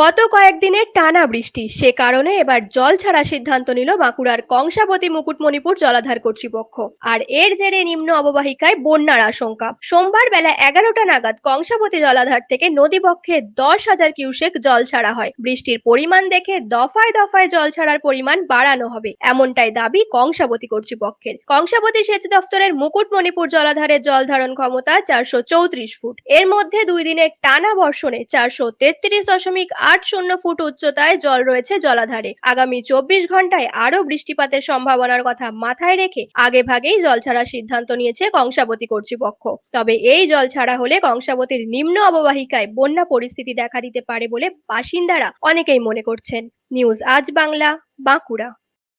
গত কয়েকদিনের টানা বৃষ্টি। সে কারণে এবার জল ছাড়া সিদ্ধান্ত নিল বাঁকুড়ার কংসাবতী মুকুটমণিপুর জলাধার কর্তৃপক্ষ। আর এর জেরে নিম্ন অববাহিকায় বন্যার আশঙ্কা। সোমবার বেলা এগারোটা নাগাদ কংসাবতী জলাধার থেকে নদীপক্ষে দশ হাজার কিউসেক জল ছাড়া হয়। বৃষ্টির পরিমাণ দেখে দফায় দফায় জল ছাড়ার পরিমাণ বাড়ানো হবে, এমনটাই দাবি কংসাবতী কর্তৃপক্ষের। কংসাবতী সেচ দফতরের মুকুটমণিপুর জলাধারের জল ধারণ ক্ষমতা চারশো চৌত্রিশ ফুট। এর মধ্যে দুই দিনের টানা বর্ষণে চারশো তেত্রিশ দশমিক আট শূন্য ফুট উচ্চতায় জল রয়েছে জলাধারে। আগামী চব্বিশ ঘন্টায় আরও বৃষ্টিপাতের সম্ভাবনার কথা মাথায় রেখে আগে ভাগেই জল ছাড়ার সিদ্ধান্ত নিয়েছে কংসাবতী কর্তৃপক্ষ। তবে এই জল ছাড়া হলে কংসাবতীর নিম্ন অববাহিকায় বন্যা পরিস্থিতি দেখা দিতে পারে বলে বাসিন্দারা অনেকেই মনে করছেন। নিউজ আজ বাংলা, বাঁকুড়া।